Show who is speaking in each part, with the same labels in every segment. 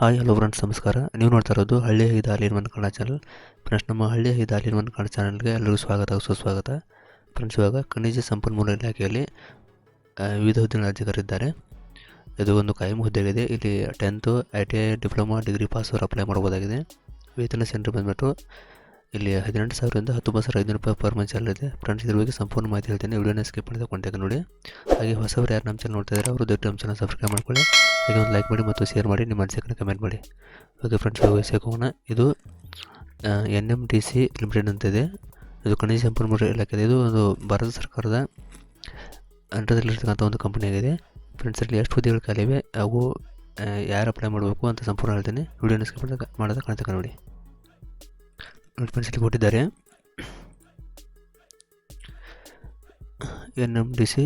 Speaker 1: Hi, hello friends ನಮಸ್ಕಾರ. ನೀವು ನೋಡ್ತಾ ಇರೋದು ಹಳ್ಳಿ ಹೈದ ಅಲ್ಲಿನ ಒಂದು ಕನ್ನಡ ಚಾನಲ್ ಫ್ರೆಂಡ್ಸ್ ನಮ್ಮ ಹಳ್ಳಿ ಹೈದ ಅಲ್ಲಿನ ಒಂದು ಕನ್ನಡ ಚಾನಲ್ಗೆ ಎಲ್ಲರಿಗೂ ಸ್ವಾಗತ, ಸುಸ್ವಾಗತ. ಫ್ರೆಂಡ್ಸ್ ಇವಾಗ ಖನಿಜ ಸಂಪನ್ಮೂಲ ಇಲಾಖೆಯಲ್ಲಿ ವಿವಿಧ ಹುದ್ದೆಗಳ ಅರ್ಜಿಗಾರರಿದ್ದಾರೆ ಇದು ಒಂದು ಕಾಯಂ ಹುದ್ದೆಗಿದೆ ಇಲ್ಲಿ tenth I T I diploma degree pass ಅವರು ಅಪ್ಲೈ ಮಾಡ್ಬೋದಾಗಿದೆ. ವೇತನ ಸೆಂಟ್ರ್ ಬಂದುಬಿಟ್ಟು ಇಲ್ಲಿ ಹದಿನೆಂಟು ಸಾವಿರದಿಂದ ಹತ್ತೊಂಬತ್ತು ಸಾವಿರ ಐದುನೂರು ರೂಪಾಯಿ ಪರ್ ಮಂತ್ ಇದೆ. ಫ್ರೆಂಡ್ಸ್ ಇದ್ರ ಬಗ್ಗೆ ಸಂಪೂರ್ಣ ಮಾಹಿತಿ ಹೇಳ್ತೇನೆ. ವಿಡಿಯೋನ ಸ್ಕಿಪ್ ಮಾಡಿದ ಕೊಂಟಾಗ ನೋಡಿ. ಹಾಗೆ ಹೊಸವರು ಯಾರು ನಮ್ಮ ಚಾನಲ್ ನೋಡ್ತಾ ಇದ್ದಾರೆ, ಅವರು ದೊಡ್ಡ ನಮ್ಮ ಚಾನಲ್ ಸಬ್ಸ್ಕ್ರೈಬ್ ಮಾಡ್ಕೊಳ್ಳಿ. ಹಾಗೆ ಒಂದು ಲೈಕ್ ಮಾಡಿ ಮತ್ತು ಶೇರ್ ಮಾಡಿ ನಿಮ್ಮ ಅನಿಸಿಕೆನ ಕಮೆಂಟ್ ಮಾಡಿ. ಓಕೆ ಫ್ರೆಂಡ್ಸ್ ಹೋಗೋಣ ಇದು N M T C limited ಅಂತಿದೆ ಇದು. ಖನಿಜ ಸಂಪನ್ಮೂಲ ಇಲಾಖೆ ಇದು ಒಂದು ಭಾರತ ಸರ್ಕಾರದ ಅಂಡರ್ದಲ್ಲಿರ್ತಕ್ಕಂಥ ಒಂದು ಕಂಪನಿ ಆಗಿದೆ. ಫ್ರೆಂಡ್ಸ್ ಇಲ್ಲಿ ಎಷ್ಟು ಹುದ್ದೆಗಳು ಖಾಲಿವೆ ಅವು ಆ, ಯಾರು ಅಪ್ಲೈ ಮಾಡಬೇಕು ಅಂತ ಸಂಪೂರ್ಣ ಹೇಳ್ತೀನಿ. ವಿಡಿಯೋ ಸ್ಕಿಪ್ ಮಾಡೋದ ಕಾಣ್ತಕ್ಕ ನೋಡಿ. ನೋಡಿ ಫ್ರೆಂಡ್ಸ್ ಇಲ್ಲಿ ಕೊಟ್ಟಿದ್ದಾರೆ. N M D C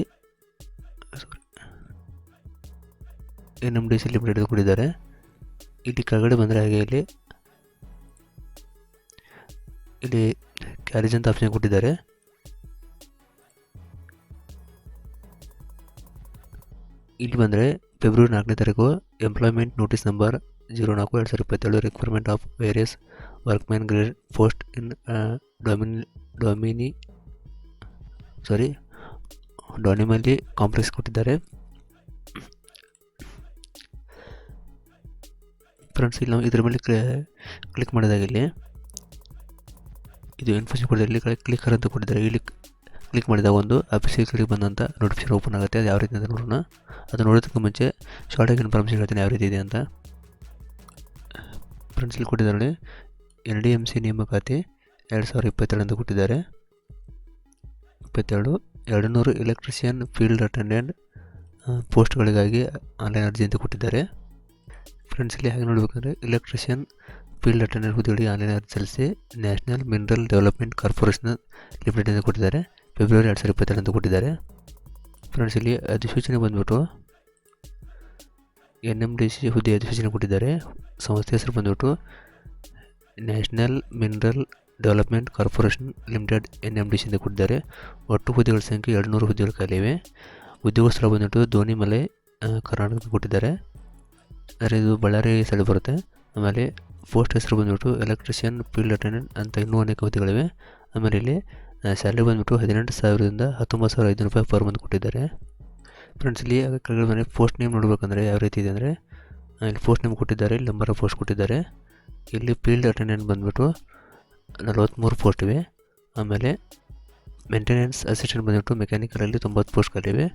Speaker 1: N M D C limited ಕೊಟ್ಟಿದ್ದಾರೆ ಇಲ್ಲಿ ಕೆಳಗಡೆ ಬಂದರೆ ಹಾಗೆ ಇಲ್ಲಿ ಇಲ್ಲಿ ಕ್ಯಾರೇಜ್ ಅಂತ ಆಪ್ಷನ್ ಕೊಟ್ಟಿದ್ದಾರೆ. ಇಲ್ಲಿ ಬಂದರೆ ಫೆಬ್ರವರಿ ನಾಲ್ಕನೇ ತಾರೀಕು ಎಂಪ್ಲಾಯ್ಮೆಂಟ್ ನೋಟಿಸ್ ನಂಬರ್ ಜೀರೋ ನಾಲ್ಕು ಎರಡು ಸಾವಿರದ ಇಪ್ಪತ್ತೇಳು requirement of various workman grade post in ಡೊಮಿನಿ ಡೊಮಿನಿ ಸಾರಿ ಡೊನಿಮಲ್ಲಿ ಕಾಂಪ್ಲೆಕ್ಸ್ ಕೊಟ್ಟಿದ್ದಾರೆ. ಫ್ರೆಂಡ್ಸ್ ಇಲ್ಲಿ ನಾವು ಇದ್ರ ಮೇಲೆ ಕ್ಲಿಕ್ ಮಾಡಿದಾಗ ಇಲ್ಲಿ ಇದು ಇನ್ಫಾರ್ಮೇಷನ್ ಕೊಡಿದ್ರೆ ಇಲ್ಲಿ ಕ್ಲಿಕ್ಕರ್ ಅಂತ ಕೊಟ್ಟಿದ್ದಾರೆ ಇಲ್ಲಿ ಕ್ಲಿಕ್ ಮಾಡಿದಾಗ ಒಂದು ಅಫಿಷಿಯಲ್ ಕ್ಲಿಕ್ ಬಂದಂಥ ನೋಟಿಫಿಕೇಶನ್ ಓಪನ್ ಆಗುತ್ತೆ. ಅದು ಯಾವ ರೀತಿ ಅಂತ ನೋಡೋಣ. ಅದು ನೋಡೋದಕ್ಕೆ ಮುಂಚೆ ಶಾರ್ಟಾಗಿ ಇನ್ಫಾರ್ಮೇಷನ್ ಹೇಳ್ತೀನಿ ಯಾವ ರೀತಿ ಇದೆ ಅಂತ. ಫ್ರೆಂಡ್ಸ್ ಇಲ್ಲಿ ಕೊಟ್ಟಿದ್ದಾರೆ ಎನ್ ಡಿ ಎಂ ಸಿ ನೇಮಕಾತಿ ಎರಡು ಸಾವಿರದ ಇಪ್ಪತ್ತೆರಡು ಅಂತ ಕೊಟ್ಟಿದ್ದಾರೆ. ಇಪ್ಪತ್ತೆರಡು ಎರಡು ನೂರು ಎಲೆಕ್ಟ್ರಿಷಿಯನ್ ಫೀಲ್ಡ್ ಅಟೆಂಡೆಂಟ್ ಪೋಸ್ಟ್ಗಳಿಗಾಗಿ ಆನ್ಲೈನ್ ಅರ್ಜಿ ಅಂತ ಕೊಟ್ಟಿದ್ದಾರೆ. ಫ್ರೆಂಡ್ಸ್, ಇಲ್ಲಿ ಹಾಗೆ ನೋಡಬೇಕಂದ್ರೆ ಎಲೆಕ್ಟ್ರಿಷಿಯನ್ ಫೀಲ್ಡ್ ಅಟೆಂಡರ್ ಹುದ್ದೆಗಳಿಗೆ ಆನ್ಲೈನ್ ಅರ್ಜಿ ಸಲ್ಲಿಸಿ national mineral development corporation limited ಅಂತ ಕೊಟ್ಟಿದ್ದಾರೆ. ಫೆಬ್ರವರಿ ಎರಡು ಸಾವಿರದ ಇಪ್ಪತ್ತೆರಡು ಅಂತ ಕೊಟ್ಟಿದ್ದಾರೆ. ಫ್ರೆಂಡ್ಸ್ ಇಲ್ಲಿ ಅಧಿಸೂಚನೆ ಬಂದ್ಬಿಟ್ಟು ಎನ್ ಎಂ ಡಿ ಸಿ ಹುದ್ದೆ ಅಧಿಸೂಚನೆ ಕೊಟ್ಟಿದ್ದಾರೆ. ಸಂಸ್ಥೆ ಹೆಸರು ಬಂದ್ಬಿಟ್ಟು national mineral development corporation limited N M D C ಅಂತ ಕೊಟ್ಟಿದ್ದಾರೆ. ಒಟ್ಟು ಹುದ್ದೆಗಳ ಸಂಖ್ಯೆ ಎರಡು ನೂರು ಹುದ್ದೆಗಳು ಖಾಲಿವೆ ಉದ್ಯೋಗ ಸ್ಥಳ ಬಂದ್ಬಿಟ್ಟು ಧೋನಿ ಮಲೆ ಕರ್ನಾಟಕ ಕೊಟ್ಟಿದ್ದಾರೆ. ಆದರೆ ಇದು ಬಳ್ಳಾರಿ ಸೈಡ್ ಬರುತ್ತೆ. ಆಮೇಲೆ ಪೋಸ್ಟ್ ಹೆಸರು ಬಂದುಬಿಟ್ಟು ಎಲೆಕ್ಟ್ರಿಷಿಯನ್ ಫೀಲ್ಡ್ ಅಟೆಂಡೆಂಟ್ ಅಂತ ಇನ್ನೂ ಅನೇಕ ಹುದ್ದೆಗಳಿವೆ. ಆಮೇಲೆ ಇಲ್ಲಿ ಸ್ಯಾಲ್ರಿ ಬಂದುಬಿಟ್ಟು ಹದಿನೆಂಟು ಸಾವಿರದಿಂದ ಹತ್ತೊಂಬತ್ತು ಸಾವಿರ ಐದು ರೂಪಾಯಿ ಪರ್ ಮಂತ್ ಕೊಟ್ಟಿದ್ದಾರೆ. ಫ್ರೆಂಡ್ಸ್ ಇಲ್ಲಿ ಕೆಳಗಡೆ ಮನೆ ಪೋಸ್ಟ್ ನೇಮ್ ನೋಡಬೇಕಂದ್ರೆ ಯಾವ ರೀತಿ ಇದೆ ಅಂದರೆ ಇಲ್ಲಿ ಪೋಸ್ಟ್ ನೇಮ್ ಕೊಟ್ಟಿದ್ದಾರೆ, ಇಲ್ಲಿ ನಂಬರ್ ಪೋಸ್ಟ್ ಕೊಟ್ಟಿದ್ದಾರೆ. ಇಲ್ಲಿ ಫೀಲ್ಡ್ ಅಟೆಂಡೆಂಟ್ ಬಂದುಬಿಟ್ಟು ನಲವತ್ತ್ಮೂರು ಪೋಸ್ಟ್ ಇವೆ. ಆಮೇಲೆ ಮೇಂಟೆನೆನ್ಸ್ ಅಸಿಸ್ಟೆಂಟ್ ಬಂದುಬಿಟ್ಟು ಮೆಕ್ಯಾನಿಕಲಲ್ಲಿ ತೊಂಬತ್ತು ಪೋಸ್ಟ್ಗಳಿವೆ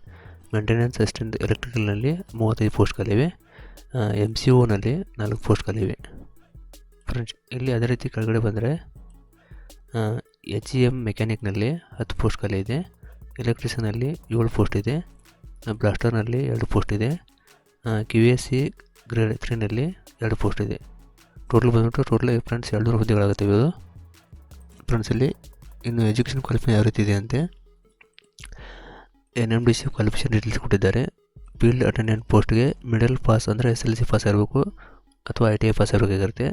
Speaker 1: ಮೇಂಟೆನೆನ್ಸ್ ಅಸಿಸ್ಟೆಂಟ್ ಎಲೆಕ್ಟ್ರಿಕಲ್ನಲ್ಲಿ ಮೂವತ್ತೈದು ಪೋಸ್ಟ್ಗಳಿವೆ ಎಂ ಸಿ ಓನಲ್ಲಿ ನಾಲ್ಕು ಪೋಸ್ಟ್ಗಳಿವೆ. ಫ್ರೆಂಡ್ಸ್ ಇಲ್ಲಿ ಅದೇ ರೀತಿ ಕೆಳಗಡೆ ಬಂದರೆ ಎಚ್ ಇ ಎಂ ಮೆಕ್ಯಾನಿಕ್ನಲ್ಲಿ ಹತ್ತು ಪೋಸ್ಟ್ ಖಾಲಿ ಇದೆ ಎಲೆಕ್ಟ್ರಿಷನಲ್ಲಿ ಏಳು ಪೋಸ್ಟ್ ಇದೆ ಬ್ಲಾಸ್ಟರ್ನಲ್ಲಿ ಎರಡು ಪೋಸ್ಟ್ ಇದೆ ಕ್ಯೂ ಎಸ್ ಸಿ ಗ್ರೇಡ್ ತ್ರೀನಲ್ಲಿ ಎರಡು ಪೋಸ್ಟ್ ಇದೆ ಟೋಟಲ್ ಬಂದ್ಬಿಟ್ಟು ಟೋಟಲ್ ಫ್ರೆಂಡ್ಸ್ ಎರಡು ನೂರು ಹುದ್ದೆಗಳಾಗುತ್ತೆ ಇದು ಫ್ರೆಂಡ್ಸ್ ಇಲ್ಲಿ ಇನ್ನು ಎಜುಕೇಷನ್ ಕ್ವಾಲಿಫಿಕೇಷನ್ ಯಾವ ರೀತಿ ಇದೆ ಅಂತೆ N M D C qualification details ಕೊಟ್ಟಿದ್ದಾರೆ. ಫೀಲ್ಡ್ ಅಟೆಂಡೆಂಟ್ ಪೋಸ್ಟ್ಗೆ ಮಿಡಲ್ ಪಾಸ್ ಅಂದರೆ ಎಸ್ ಎಲ್ ಸಿ ಪಾಸ್ ಇರಬೇಕು ಅಥವಾ ಐ ಟಿ ಐ ಪಾಸ್ ಇರಬೇಕಾಗಿರುತ್ತೆ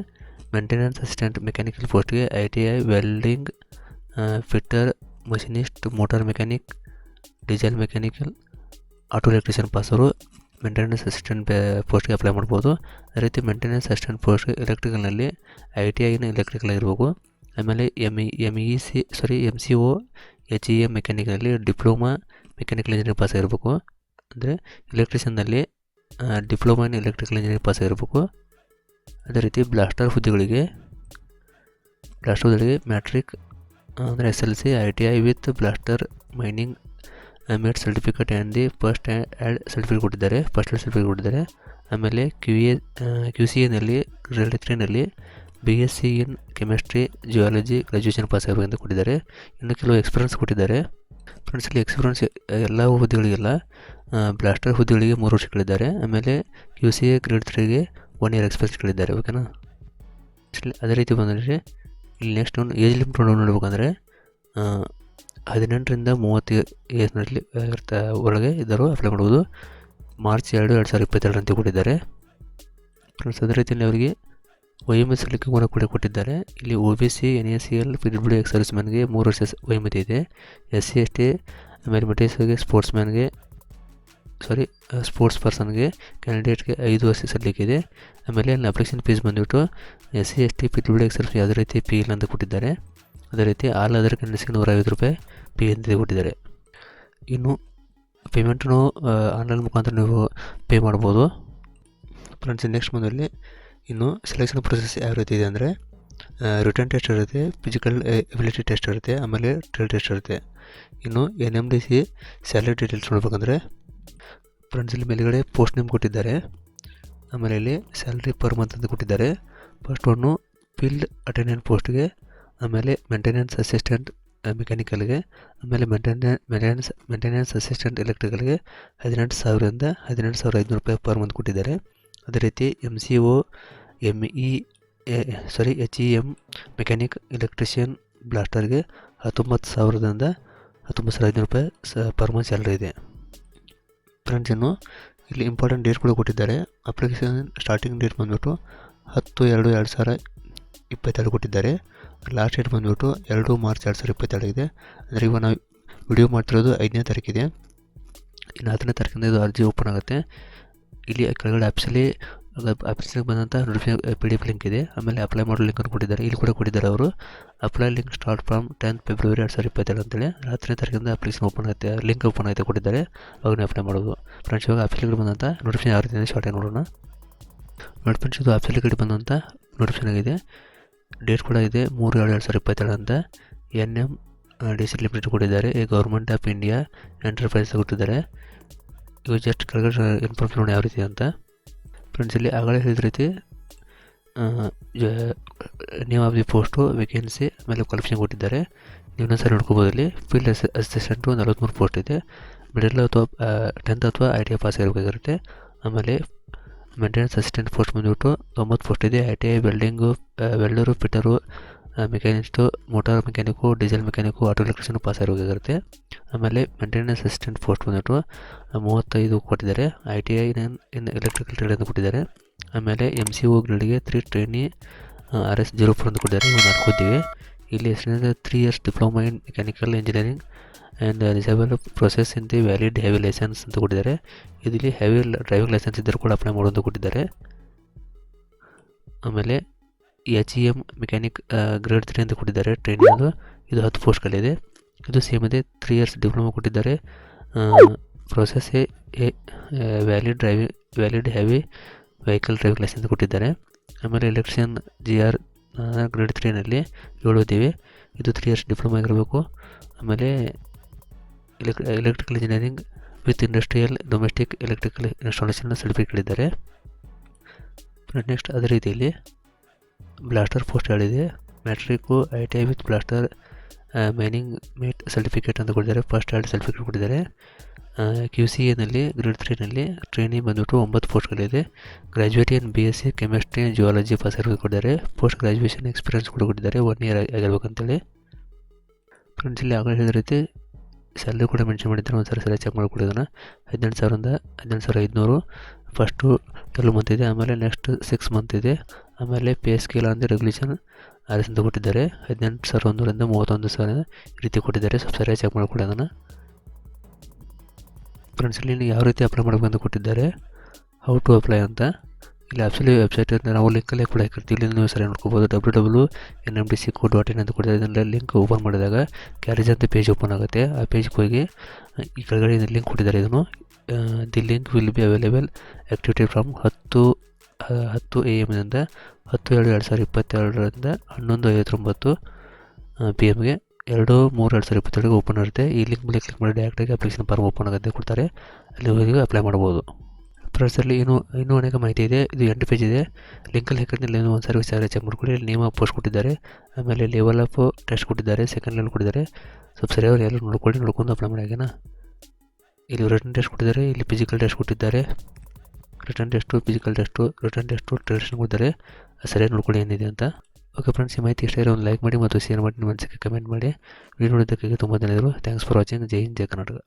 Speaker 1: ಮೆಂಟೆನೆನ್ಸ್ ಅಸಿಸ್ಟೆಂಟ್ ಮೆಕ್ಯಾನಿಕಲ್ ಪೋಸ್ಟ್ಗೆ I T I welding fitter machinist motor mechanic diesel mechanical auto electrician ಪಾಸರು maintenance assistant ಪೋಸ್ಟ್ಗೆ apply ಮಾಡ್ಬೋದು. ಅದೇ ರೀತಿ ಮೇಂಟೆನೆನ್ಸ್ ಅಸಿಸ್ಟೆಂಟ್ ಪೋಸ್ಟ್ಗೆ ಎಲೆಕ್ಟ್ರಿಕಲ್ನಲ್ಲಿ ಐ ಟಿ ಐನ ಎಲೆಕ್ಟ್ರಿಕಲ್ ಇರಬೇಕು ಆಮೇಲೆ M E M E C sorry M C O H E M ಮೆಕ್ಯಾನಿಕಲ್ಲಿ diploma mechanical engineer pass ಆಗಿರಬೇಕು. ಅಂದರೆ ಎಲೆಕ್ಟ್ರಿಷಿಯನ್ನಲ್ಲಿ diploma in electrical engineering pass ಆಗಿರಬೇಕು. ಅದೇ ರೀತಿ ಬ್ಲಾಸ್ಟರ್ ಹುದ್ದೆಗಳಿಗೆ ಬ್ಲಾಸ್ಟರ್ ಹುದ್ದೆಗಳಿಗೆ ಮ್ಯಾಟ್ರಿಕ್ ಅಂದರೆ S L C I T I with blaster mining made certificate and the first aid certificate ಕೊಟ್ಟಿದ್ದಾರೆ. First aid certificate ಕೊಟ್ಟಿದ್ದಾರೆ. ಆಮೇಲೆ ಕ್ಯೂ ಎ ಕ್ಯೂ ಸಿ ಎನಲ್ಲಿ grade ತ್ರೀನಲ್ಲಿ B S C in chemistry geology graduation pass ಆಗಬೇಕು ಅಂತ ಕೊಟ್ಟಿದ್ದಾರೆ. ಇನ್ನು ಕೆಲವು experience ಕೊಟ್ಟಿದ್ದಾರೆ. ಫ್ರೆಂಡ್ಸ್ ಇಲ್ಲಿ ಎಕ್ಸ್ಪೀರಿಯನ್ಸ್ ಎಲ್ಲ ಹುದ್ದೆಗಳಿಗೆಲ್ಲ ಬ್ಲಾಸ್ಟರ್ ಹುದ್ದೆಗಳಿಗೆ ಮೂರು ವರ್ಷಗಳಿದ್ದಾರೆ. ಆಮೇಲೆ ಯು ಸಿ ಎ ಗ್ರೇಡ್ ತ್ರೀಗೆ ಒನ್ ಇಯರ್ ಎಕ್ಸ್ಪೀರಿಯನ್ಸ್ ಕೇಳಿದ್ದಾರೆ ಓಕೆನಾ ಅದೇ ರೀತಿ ಬಂದರೆ ಇಲ್ಲಿ ನೆಕ್ಸ್ಟ್ ಒಂದು ಏಜ್ ಲಿಮಿಟ್ ನೋಡ್ಬೇಕಂದ್ರೆ ಹದಿನೆಂಟರಿಂದ ಮೂವತ್ತು ಏಜ್ನಲ್ಲಿ ಒಳಗೆ ಇದ್ದರು ಅಪ್ಲೈ ಮಾಡ್ಬೋದು. ಮಾರ್ಚ್ ಎರಡು ಎರಡು ಸಾವಿರದ ಇಪ್ಪತ್ತೆರಡರಂತೆ ಕೊಟ್ಟಿದ್ದಾರೆ. ಫ್ರೆಂಡ್ಸ್ ಅದೇ ರೀತಿಯಲ್ಲಿ ಅವರಿಗೆ ವಯೋಮಿತಿ ಕೂಡ ಕೂಡ ಕೊಟ್ಟಿದ್ದಾರೆ ಇಲ್ಲಿ O B C N S C L P W ex service ಮ್ಯಾನ್ಗೆ ಮೂರು ವರ್ಷ ವಯೋಮಿತಿ ಇದೆ. ಎಸ್ ಸಿ ಎಸ್ ಟಿ ಆಮೇಲೆ ಮೆಟೀರಿಯಲ್ಸ್ಗೆ ಸ್ಪೋರ್ಟ್ಸ್ ಮ್ಯಾನ್ಗೆ ಸಾರಿ ಸ್ಪೋರ್ಟ್ಸ್ ಪರ್ಸನ್ಗೆ ಕ್ಯಾಂಡಿಡೇಟ್ಗೆ ಐದು ವರ್ಷ ಸಲ್ಲಿಕ್ಕಿದೆ ಆಮೇಲೆ ಅಲ್ಲಿ ಅಪ್ಲಿಕೇಶನ್ ಫೀಸ್ ಬಂದುಬಿಟ್ಟು S C S T P W ex ಯಾವುದೇ ರೀತಿ ಪಿ ಇಲ್ಲ ಅಂತ ಕೊಟ್ಟಿದ್ದಾರೆ. ಅದೇ ರೀತಿ ಆಲ್ ಅದರ್ ನೂರ ಐವತ್ತು ರೂಪಾಯಿ ಪಿ ಅಂತ ಕೊಟ್ಟಿದ್ದಾರೆ. ಇನ್ನು ಪೇಮೆಂಟ್ನು ಆನ್ಲೈನ್ ಮುಖಾಂತರ ನೀವು ಪೇ ಮಾಡ್ಬೋದು ಫ್ರೆಂಡ್ಸ್ ನೆಕ್ಸ್ಟ್ ಬಂದಲ್ಲಿ ಇನ್ನು ಸೆಲೆಕ್ಷನ್ ಪ್ರೊಸೆಸ್ ಯಾವ ರೀತಿ ಇದೆ ಅಂದರೆ ರಿಟರ್ನ್ ಟೆಸ್ಟ್ ಇರುತ್ತೆ ಫಿಸಿಕಲ್ ಎಬಿಲಿಟಿ ಟೆಸ್ಟ್ ಇರುತ್ತೆ, ಆಮೇಲೆ ಟ್ರೇಲ್ ಟೆಸ್ಟ್ ಇರುತ್ತೆ. ಇನ್ನು N M D C salary details ನೋಡ್ಬೇಕಂದ್ರೆ ಫ್ರೆಂಡ್ಸ್ ಇಲ್ಲಿ ಮೇಲುಗಡೆ ಪೋಸ್ಟ್ ನೇಮ್ ಕೊಟ್ಟಿದ್ದಾರೆ. ಆಮೇಲೆ ಇಲ್ಲಿ ಸ್ಯಾಲ್ರಿ ಪರ್ ಮಂತ್ ಅಂತ ಕೊಟ್ಟಿದ್ದಾರೆ. ಫಸ್ಟ್ ಒನ್ನು ಫೀಲ್ಡ್ ಅಟೆಂಡೆಂಟ್ ಪೋಸ್ಟ್ಗೆ ಆಮೇಲೆ ಮೇಂಟೆನೆನ್ಸ್ ಅಸಿಸ್ಟೆಂಟ್ ಮೆಕ್ಯಾನಿಕಲ್ಗೆ ಆಮೇಲೆ ಮೇಂಟೆನೆ ಮೇಂಟೆನೆನ್ಸ್ ಮೇಂಟೆನೆನ್ಸ್ ಅಸಿಸ್ಟೆಂಟ್ ಎಲೆಕ್ಟ್ರಿಕಲ್ಗೆ ಹದಿನೆಂಟು ಸಾವಿರದಿಂದ ಹದಿನೆಂಟು ಸಾವಿರ ಐದುನೂರು ರೂಪಾಯಿ ಪರ್ ಮಂತ್ ಕೊಟ್ಟಿದ್ದಾರೆ. ಅದೇ ರೀತಿ M C O M E sorry H E M mechanic electrician ಬ್ಲಾಸ್ಟರ್ಗೆ ಹತ್ತೊಂಬತ್ತು ಸಾವಿರದಿಂದ ಹತ್ತೊಂಬತ್ತು ಸಾವಿರ ಐನೂರು ರೂಪಾಯಿ ಸ ಪರ್ ಮಂತ್ ಸ್ಯಾಲ್ರಿ ಇದೆ. ಫ್ರೆಂಡ್ಸ್ ಇನ್ನು ಇಲ್ಲಿ ಇಂಪಾರ್ಟೆಂಟ್ ಡೇಟ್ ಕೂಡ ಕೊಟ್ಟಿದ್ದಾರೆ. ಅಪ್ಲಿಕೇಶನ್ ಸ್ಟಾರ್ಟಿಂಗ್ ಡೇಟ್ ಬಂದ್ಬಿಟ್ಟು ಹತ್ತು ಎರಡು ಎರಡು ಸಾವಿರ ಇಪ್ಪತ್ತೆರಡು ಕೊಟ್ಟಿದ್ದಾರೆ. ಲಾಸ್ಟ್ ಡೇಟ್ ಬಂದ್ಬಿಟ್ಟು ಎರಡು ಮಾರ್ಚ್ ಎರಡು ಸಾವಿರ ಇಪ್ಪತ್ತೆರಡು ಇದೆ. ಅಂದರೆ ಇವಾಗ ನಾವು ವಿಡಿಯೋ ಮಾಡ್ತಿರೋದು ಐದನೇ ತಾರೀಕಿದೆ. ಇನ್ನು ಹತ್ತನೇ ತಾರೀಕಿಂದ ಇದು ಅರ್ಜಿ ಓಪನ್ ಆಗುತ್ತೆ. ಇಲ್ಲಿ ಕೆಳಗಡೆ ಆಫೀಸಲ್ಲಿ ಆಫೀಸಿಗೆ ಬಂದಂಥ notification P D F link ಇದೆ. ಆಮೇಲೆ ಅಪ್ಲೈ ಮಾಡೋ ಲಿಂಕನ್ನು ಕೊಟ್ಟಿದ್ದಾರೆ. ಇಲ್ಲಿ ಕೂಡ ಕೊಟ್ಟಿದ್ದಾರೆ ಅವರು. Apply link start from tenth February ಎರಡು ಸಾವಿರದ ಇಪ್ಪತ್ತೇಳು ಅಂತೇಳಿ. ಹತ್ತನೇ ತಾರೀಕಿಂದ ಅಪ್ಲಿಕೇಶನ್ ಓಪನ್ ಆಗುತ್ತೆ. ಲಿಂಕ್ ಓಪನ್ ಆಗುತ್ತೆ ಕೊಟ್ಟಿದ್ದಾರೆ. ಅವಾಗ ಅಪ್ಲೈ ಮಾಡೋದು. ಫ್ರೆಂಡ್ಸ್ ಇವಾಗ ಆಫೀಸಿಗೆ ಬಂದಂಥ ನೋಟಿಫಿಕೇಶನ್ ಯಾವ ರೀತಿ ಶಾರ್ಟ್ ಆಗಿ ನೋಡೋಣ. ನೋಡಿ ಫ್ರೆಂಡ್ಸ್ ಇದು ಆಫೀಸಲ್ಲಿ ಕಡೆ ಬಂದಂಥ ನೋಟಿಫಿಕೇಶನ್ ಆಗಿದೆ. ಡೇಟ್ ಕೂಡ ಇದೆ ಮೂರು ಎರಡು ಎರಡು ಸಾವಿರ ಇಪ್ಪತ್ತೆರಡು ಅಂತ. N M D C limited ಕೊಟ್ಟಿದ್ದಾರೆ. ಈ ಗೌರ್ಮೆಂಟ್ ಆಫ್ ಇಂಡಿಯಾ ಎಂಟರ್ಪ್ರೈಸ್ ಕೊಟ್ಟಿದ್ದಾರೆ. ಇವಾಗ ಜಸ್ಟ್ ಕೆಳಗಡೆ ಇನ್ಫಾರ್ಮೇಷನ್ ನೋಡಿ ಯಾವ ರೀತಿ ಅಂತ. ಫ್ರೆಂಡ್ಸ್ ಇಲ್ಲಿ ಆಗಲೇ ಹೇಳಿದ ರೀತಿ name of the post vacancy ಆಮೇಲೆ ಕ್ವಾಲಿಫಿಕೇಷನ್ ಕೊಟ್ಟಿದ್ದಾರೆ. ನೀವು ಸರಿ ನೋಡ್ಕೋಬೋದು ಇಲ್ಲಿ. ಫೀಲ್ಡ್ ಅಸ್ ಅಸಿಸ್ಟೆಂಟು ನಲವತ್ತ್ಮೂರು ಪೋಸ್ಟ್ ಇದೆ. ಮಿಡಲ್ ಅಥವಾ ಟೆಂತ್ ಅಥವಾ ಐ ಟಿ ಐ ಪಾಸ್ ಇರಬೇಕಾಗಿರುತ್ತೆ ಆಮೇಲೆ ಮೆಂಟೆನೆನ್ಸ್ ಅಸಿಸ್ಟೆಂಟ್ ಪೋಸ್ಟ್ ಬಂದುಬಿಟ್ಟು ತೊಂಬತ್ತು ಪೋಸ್ಟ್ ಇದೆ. I T I welding welder fitter machinist motor mechanic diesel mechanic auto electrician pass ಆಮೇಲೆ ಮೇಂಟೆನೆನ್ಸ್ ಅಸಿಸ್ಟೆಂಟ್ ಪೋಸ್ಟ್ ಬಂದ್ಬಿಟ್ಟು ಮೂವತ್ತೈದು ಕೊಟ್ಟಿದ್ದಾರೆ. I T I in electrical trade ಅಂತ ಕೊಟ್ಟಿದ್ದಾರೆ. ಆಮೇಲೆ M C ಒಗಳಿಗೆ three trainee R S zero four ಅಂತ ಕೊಟ್ಟಿದ್ದಾರೆ. ಇವು ನಾಲ್ಕೋದ್ದೀವಿ ಇಲ್ಲಿ ಎಷ್ಟನೇ three years diploma in mechanical engineering and ರಿಸೇಬಲ್ process in the valid heavy licence ಅಂತ ಕೊಟ್ಟಿದ್ದಾರೆ. ಇದರಲ್ಲಿ ಹೆವಿ ಡ್ರೈವಿಂಗ್ ಲೈಸೆನ್ಸ್ ಇದ್ದರೂ ಕೂಡ ಅಪ್ಲೈ ಮಾಡೋದು ಕೊಟ್ಟಿದ್ದಾರೆ. ಆಮೇಲೆ H E M mechanic grade three ಅಂತ ಕೊಟ್ಟಿದ್ದಾರೆ ಟ್ರೈನಿಂಗ್ ಇದು ಹತ್ತು ಪೋಸ್ಟ್ಗಳಿದೆ ಇದು ಸೇಮ್ ಇದೆ. ತ್ರೀ ಇಯರ್ಸ್ ಡಿಪ್ಲೊಮಾ ಕೊಟ್ಟಿದ್ದಾರೆ. Process a valid driving valid heavy vehicle driving licence ಕೊಟ್ಟಿದ್ದಾರೆ. ಆಮೇಲೆ ಎಲೆಕ್ಷನ್ ಜಿ ಆರ್ ಗ್ರೇಡ್ ತ್ರೀನಲ್ಲಿ ಏಳು ಇದ್ದೀವಿ ಇದು ತ್ರೀ ಇಯರ್ಸ್ ಡಿಪ್ಲೊಮಾ ಆಗಿರಬೇಕು. ಆಮೇಲೆ ಎಲೆಕ್ electrical engineering with industrial domestic electrical installation certificate ಇದ್ದಾರೆ. ನೆಕ್ಸ್ಟ್ ಅದೇ ರೀತಿಯಲ್ಲಿ ಬ್ಲಾಸ್ಟರ್ ಪೋಸ್ಟ್ ಹೇಳಿದೆ. Matric I T I with blaster mining meet certificate ಅಂತ ಕೊಟ್ಟಿದ್ದಾರೆ. ಫಸ್ಟ್ ಎರಡು ಸರ್ಟಿಫಿಕೇಟ್ ಕೊಟ್ಟಿದ್ದಾರೆ. ಕ್ಯೂ ಸಿ ಎನಲ್ಲಿ ಗ್ರೇಡ್ ತ್ರೀನಲ್ಲಿ ಟ್ರೈನಿಂಗ್ ಬಂದುಬಿಟ್ಟು ಒಂಬತ್ತು ಪೋಸ್ಟ್ಗಳಿದೆ. Graduate in B S C chemistry and geology pass ಆಗಿರೋದು ಕೊಟ್ಟಿದ್ದಾರೆ. ಪೋಸ್ಟ್ ಗ್ರ್ಯಾಜುಯೇಷನ್ ಎಕ್ಸ್ಪೀರಿಯನ್ಸ್ ಕೂಡ ಕೊಟ್ಟಿದ್ದಾರೆ. One year ಆಗಿರ್ಬೇಕಂತೇಳಿ. ಫ್ರೆಂಡ್ಸ್ ಇಲ್ಲಿ ಆಗಲೇ ಹೇಳಿದ ರೀತಿ ಸ್ಯಾಲ್ರಿ ಕೂಡ ಮೆನ್ಷನ್ ಮಾಡಿದ್ದಾರೆ. ಒಂದು ಸರಿ ಸರಿ ಚೆಕ್ ಮಾಡಿಕೊಡಿದ್ದಾನೆ ಹದಿನೆಂಟು ಸಾವಿರದಿಂದ ಹದಿನೆಂಟು ಸಾವಿರ ಐದುನೂರು. ಫಸ್ಟು ಟ್ವೆಲ್ ಮಂತ್ ಇದೆ. ಆಮೇಲೆ ನೆಕ್ಸ್ಟ್ ಸಿಕ್ಸ್ ಮಂತ್ ಇದೆ. ಆಮೇಲೆ ಪೇ ಸ್ಕೇಲ್ ಅಂದರೆ ರೆಗ್ಯುಲೇಷನ್ ಅಂತ ಕೊಟ್ಟಿದ್ದಾರೆ. ಹದಿನೆಂಟು ಸಾವಿರ ಒಂದೂರಿಂದ ಮೂವತ್ತೊಂದು ಸಾವಿರ ಈ ರೀತಿ ಕೊಟ್ಟಿದ್ದಾರೆ. ಸ್ವಲ್ಪ ಸರಿಯಾಗಿ ಚೆಕ್ ಮಾಡಿಕೊಡಿ ಅದನ್ನು. ಫ್ರೆಂಡ್ಸ್ ಇಲ್ಲಿ ಯಾವ ರೀತಿ ಅಪ್ಲೈ ಅಂತ ಕೊಟ್ಟಿದ್ದಾರೆ. ಹೌ ಟು ಅಪ್ಲೈ ಅಂತ. ಇಲ್ಲಿ ಆಪ್ಸಲಿ ವೆಬ್ಸೈಟ್ ನಾವು ಲಿಂಕಲ್ಲೇ ಕೂಡ ಹಾಕಿರ್ತೀವಿ. ಇಲ್ಲಿ ನೀವು ಸರಿ ನೋಡ್ಕೋಬೋದು. W W N M D C co dot in ಅಂತ ಕೊಟ್ಟಿದ್ದಾರೆ. ಇದನ್ನ ಲಿಂಕ್ ಓಪನ್ ಮಾಡಿದಾಗ ಕ್ಯಾರೇಜ್ ಅಂತ ಪೇಜ್ ಓಪನ್ ಆಗುತ್ತೆ. ಆ ಪೇಜ್ಗೆ ಹೋಗಿ ಈ ಕೆಳಗಡೆ ಲಿಂಕ್ ಕೊಟ್ಟಿದ್ದಾರೆ. ಇದನ್ನು the link will be available activity from ಹತ್ತು ಹತ್ತು ಎ ಎಮ್ನಿಂದ ಹತ್ತು ಎರಡು ಎರಡು ಸಾವಿರದ ಇಪ್ಪತ್ತೆರಡರಿಂದ ಹನ್ನೊಂದು ಐವತ್ತೊಂಬತ್ತು ಪಿ ಎಮ್ಗೆ ಎರಡು ಮೂರು ಎರಡು ಸಾವಿರದ ಇಪ್ಪತ್ತೆರಡಿಗೆ ಓಪನ್ ಇರುತ್ತೆ ಈ ಲಿಂಕ್ ಮೇಲೆ ಕ್ಲಿಕ್ ಮಾಡಿ ಡೈರೆಕ್ಟಾಗಿ ಅಪ್ಲಿಕೇಶನ್ ಫಾರ್ಮ್ ಓಪನ್ ಆಗುತ್ತೆ ಕೊಡ್ತಾರೆ. ಅಲ್ಲಿ ಹೋಗಿ ಅಪ್ಲೈ ಮಾಡ್ಬೋದು ಫ್ರೆಂಡ್ಸಲ್ಲಿ ಇನ್ನೂ ಇನ್ನೂ ಅನೇಕ ಮಾಹಿತಿ ಇದೆ. ಇದು ಎಂಟು ಪೇಜ್ ಇದೆ. ಲಿಂಕಲ್ಲಿ ಇನ್ನೂ ಒಂದು ಸಾರಿ ವಿಚಾರ ಚೆಕ್ ಮಾಡ್ಕೊಳ್ಳಿ. ನೇಮ ಪೋಸ್ಟ್ ಕೊಟ್ಟಿದ್ದಾರೆ. ಆಮೇಲೆ ಲೆವೆಲ್ ಆಫ್ ಟೆಸ್ಟ್ ಕೊಟ್ಟಿದ್ದಾರೆ. ಸೆಕೆಂಡ್ ಲೆವೆಲ್ ಕೊಟ್ಟಿದ್ದಾರೆ. ಸ್ವಲ್ಪ ಸರಿಯಾಗಿ ಎಲ್ಲರೂ ನೋಡ್ಕೊಳ್ಳಿ, ನೋಡ್ಕೊಂಡು ಅಪ್ಲೈ ಮಾಡಿ ಇಲ್ಲಿ ರಿಟರ್ನ್ ಟೆಸ್ಟ್ ಕೊಟ್ಟಿದ್ದಾರೆ. ಇಲ್ಲಿ ಫಿಸಿಕಲ್ ಟೆಸ್ಟ್ ಕೊಟ್ಟಿದ್ದಾರೆ. Written test physical test written test tradition ಕೊಡ್ತಾರೆ ಸರಿಯಾಗಿ ನೋಡ್ಕೊಳ್ಳಿ ಏನಿದೆ ಅಂತ. ಓಕೆ ಫ್ರೆಂಡ್ಸ್ ಈ ಮಾಹಿತಿ ಇಷ್ಟ ಇರೋ ಒಂದು ಲೈಕ್ ಮಾಡಿ ಮತ್ತು ಶೇರ್ ಮಾಡಿ, ನಿಮ್ಮ ಮನಸ್ಸಿಗೆ ಕಮೆಂಟ್ ಮಾಡಿ. ವಿಡಿಯೋ ನೋಡೋದಕ್ಕಾಗಿ ತುಂಬ ಧನ್ಯವಾದಗಳು. ಥ್ಯಾಂಕ್ಸ್ ಫಾರ್ ವಾಚಿಂಗ್ ಜೈ ಹಿಂದ್, ಜೈ ಕರ್ನಾಟಕ.